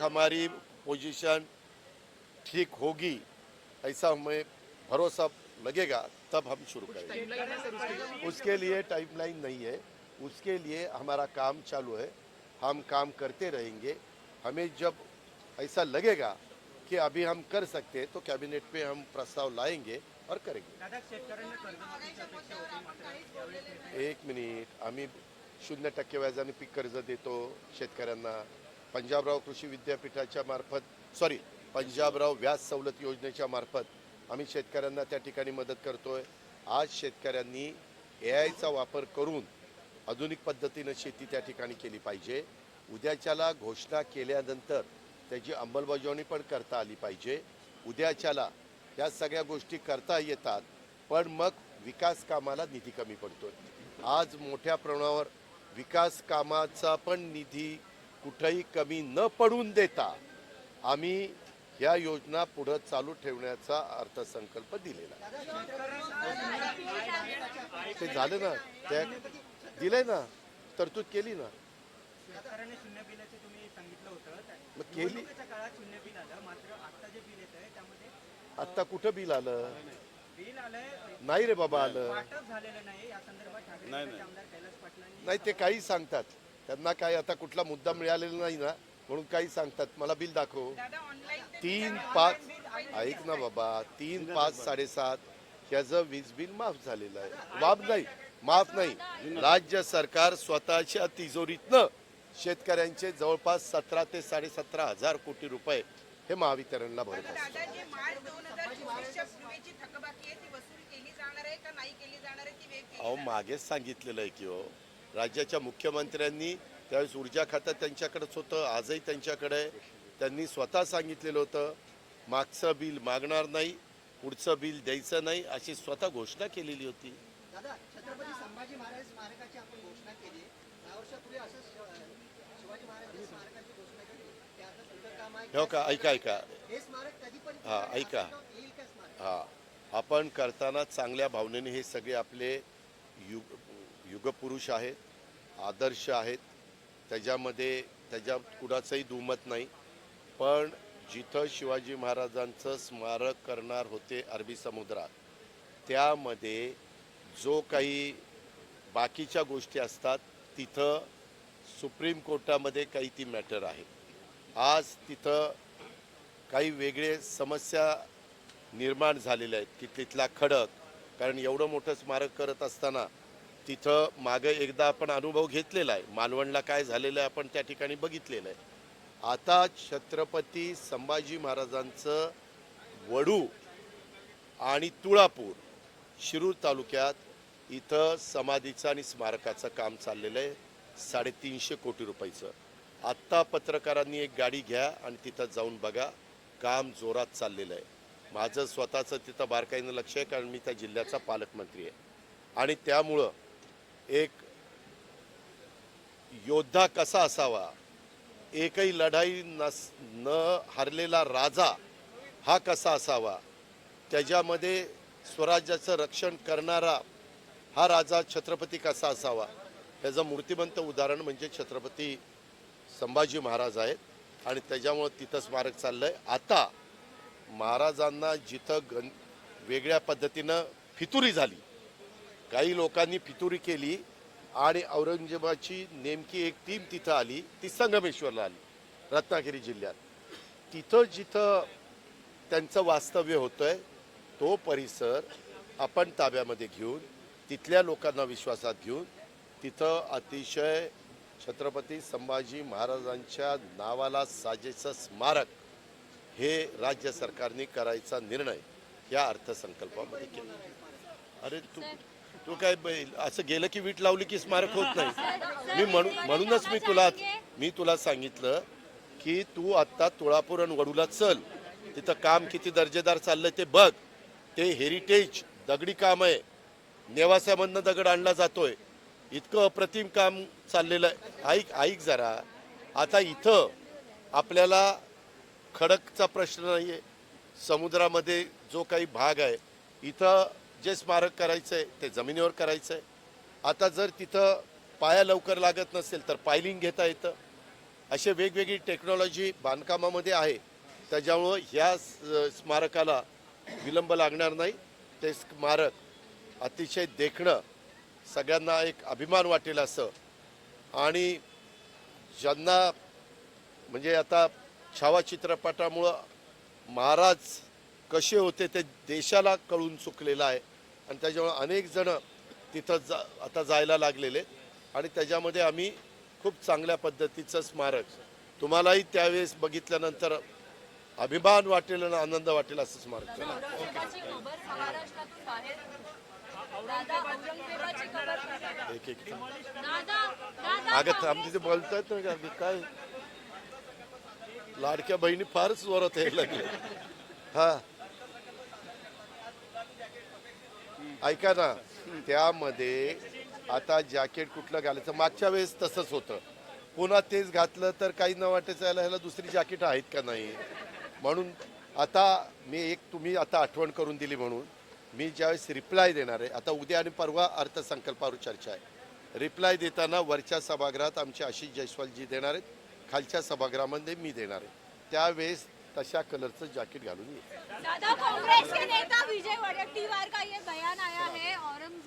हमारी पोजीशन ठीक होगी ऐसा हमें भरोसा लगेगा तब हम शुरू करेंगे। उसके लिए? टाइमलाइन नहीं है उसके लिए हमारा काम चालू है हम काम करते रहेंगे। हमें जब ऐसा लगेगा कि अभी हम कर सकते हैं तो कैबिनेट पे हम प्रस्ताव लाएँगे और करेंगे। एक मिनिट आम्ही शून्य टक्के व्याजाने पीक कर्ज देतो शेतकऱ्यांना। पंजाबराव कृषी विद्यापीठाच्या मार्फत सॉरी पंजाबराव व्याज सवलत योजनेच्या मार्फत आम्ही शेतकऱ्यांना त्या ठिकाणी मदत करतो आहे आज शेतकऱ्यांनी ए आयचा वापर करून आधुनिक पद्धतीनं शेती त्या ठिकाणी केली पाहिजे. उद्याच्याला घोषणा केल्यानंतर त्याची अंमलबजावणी पण करता आली पाहिजे. उद्याच्याला या सगळ्या गोष्टी करता येतात पण मग विकास कामाला निधी कमी पडतोय. आज मोठ्या प्रमाणावर विकास कामाचा पण निधी कुठंही कमी न पडून देता आम्ही या योजना पुढं चालू ठेवण्याचा अर्थसंकल्प दिलेला. ते झालं ना? त्या दिलंय ना? तरतूद केली ना? शेतकऱ्यांनी शून्य बिलाचे तुम्ही सांगितलं होतं. त्या- मग केली. निवडणुकीच्या काळात शून्य बिल आलं मात्र आता जे बिल येत आहे त्यामध्ये आत्ता कुठं बिल आलं? नाही रे बाबा आलं. नाही ते काही सांगतात. त्यांना काय आता कुठला मुद्दा मिळालेला नाही ना म्हणून काही सांगतात. मला बिल दाखव. तीन पाच ऐक ना बाबा तीन पाच साडेसात ह्याचं वीज बिल माफ झालेलं आहे. माफ नाही माफ नाही. राज्य सरकार स्वतःच्या तिजोरीतनं शेतकऱ्यांचे जवळपास सतरा ते साडेसतरा हजार कोटी रुपये हे महावितरणला भरत असतात. दादा जे मार्च दोन हजार चोवीसच्या पूर्वीची थकबाकी आहे ती वसूल केली जाणार आहे का नाही केली जाणार आहे ती वेग केली अहो मागेच सांगितलेलं आहे की हो. राज्याच्या मुख्यमंत्र्यांनी त्यावेळेस ऊर्जा खातं त्यांच्याकडेच होतं आजही त्यांच्याकडे आहे. त्यांनी स्वतः सांगितलेलं होतं मागचं बिल मागणार नाही पुढचं बिल द्यायचं नाही अशी स्वतः घोषणा केलेली होती. दादा छत्रपती संभाजी महाराज स्मारकाची आपण घोषणा केली. दहा वर्षापूर्वी असं श- शिवाजी महाराजांच्या स्मारकाची घोषणा केली. ते आता तुमचं काम आहे. हो का? ऐका ऐका. हे स्मारक कधी पण हा, ऐका. येईल का स्मारक? हा. आपण करताना चांगल्या भावनेने हे सगळे आपले युग युगपुरुष आहेत. आदर्श आहेत. त्याच्यामध्ये त्याच्यात कुणाचंही दुमत नाही. पण जिथं शिवाजी महाराजांचं स्मारक करणार होते अरबी समुद्रात त्यामध्ये जो काही बाकीच्या गोष्टी असतात तिथं सुप्रीम कोर्टामध्ये काही ती मॅटर आहे. आज तिथं काही वेगळे समस्या निर्माण झालेल्या आहेत की तिथला खडक कारण एवढं मोठं स्मारक करत असताना तिथं मागं एकदा आपण अनुभव घेतलेला आहे. मालवणला काय झालेलं आहे आपण त्या ठिकाणी बघितलेलं आहे. आता छत्रपती संभाजी महाराजांचं वडू आणि तुळापूर शिरूर तालुक्यात इथं समाधीचं आणि स्मारकाचं काम चाललेलं आहे. साडेतीनशे कोटी रुपयाचं. आत्ता पत्रकारांनी एक गाडी घ्या आणि तिथं जाऊन बघा. काम जोरात चाललेलं आहे. माझं स्वतःचं तिथं बारकाईनं लक्ष आहे कारण मी त्या जिल्ह्याचा पालकमंत्री आहे. आणि त्यामुळं एक योद्धा कसा असावा? एकही लढाई नस न हरलेला राजा हा कसा असावा? त्याच्यामध्ये स्वराज्याचं रक्षण करणारा हा राजा छत्रपती कसा असावा? त्याचं मूर्तिमंत उदाहरण म्हणजे छत्रपती संभाजी महाराज आहेत आणि त्याच्यामुळं तिथं स्मारक चाललं आहे आता महाराजांना जिथं गण वेगळ्या पद्धतीनं फितुरी झाली काही लोकांनी फितुरी केली आणि औरंगजेबाची नेमकी एक टीम तिथं आली ती संगमेश्वरला आली रत्नागिरी जिल्ह्यात. तिथं जिथं त्यांचं वास्तव्य होतं आहे तो परिसर आपण ताब्यामध्ये घेऊन तिथल्या लोकांना विश्वासात घेऊन तिथं अतिशय छत्रपती संभाजी महाराजांच्या नावाला साजेचं स्मारक हे राज्य सरकारने करायचा निर्णय या अर्थसंकल्पामध्ये केला. अरे तू तू काय ब- असं गेलं की वीट लावली की स्मारक होत नाही. मी म्हणून म्हणूनच मी तुला मी तुला सांगितलं की तू आत्ता तुळापूर आणि वडूला चल. तिथं काम किती दर्जेदार चाललंय ते बघ. ते हेरिटेज दगडी काम आहे. नेवासामधनं दगड आणला जातोय. इतकं अप्रतिम काम चाललेलं आहे. ऐक ऐक जरा. आता इथं आपल्याला खडकचा प्रश्न नाही आहे समुद्रामध्ये जो काही भाग आहे इथं जे स्मारक करायचं आहे ते जमिनीवर करायचं आहे आता जर तिथं पाया लवकर लागत नसेल तर पायलिंग घेता येतं. असे वेगवेगळी टेक्नॉलॉजी बांधकामामध्ये आहे. त्याच्यामुळं ह्या स्मारकाला विलंब लागणार नाही. ते स्मारक अतिशय देखणं सगळ्यांना एक अभिमान वाटेल असं. आणि ज्यांना म्हणजे आता छावा चित्रपटामुळं महाराज कसे होते ते देशाला कळून चुकलेलं आहे. आणि त्याच्यामुळे अनेक जण तिथं जा आता जायला लागलेले आणि त्याच्यामध्ये आम्ही खूप चांगल्या पद्धतीचं स्मारक तुम्हालाही त्यावेळेस बघितल्यानंतर अभिमान वाटेल आणि आनंद वाटेल असं स्मारक. एक एक अगं थांब तिथे बोलतायत ना काय? लाडक्या बहिणी फारच जोरात यायला लागले. हा. ऐका ना त्यामध्ये आता जॅकेट कुठलं घालायचं? मागच्या वेळेस तसंच होतं. पुन्हा तेच घातलं तर काही न वाटायचं याला ह्याला दुसरी जॅकेट आहेत का नाही? म्हणून आता मी एक तुम्ही आता आठवण करून दिली म्हणून मी ज्यावेळेस रिप्लाय देणार आहे आता उद्या आणि परवा अर्थसंकल्पावर चर्चा आहे. रिप्लाय देताना वरच्या सभागृहात आमचे आशिष जयस्वालजी देणार आहेत खालच्या सभागृहामध्ये मी देणार आहे. त्यावेळेस तशा कलरचं जॅकेट घालून येईल दादा कांग्रेस के नेता विजय वडेट्टीवार का ये? बयान आया है औरंगजेब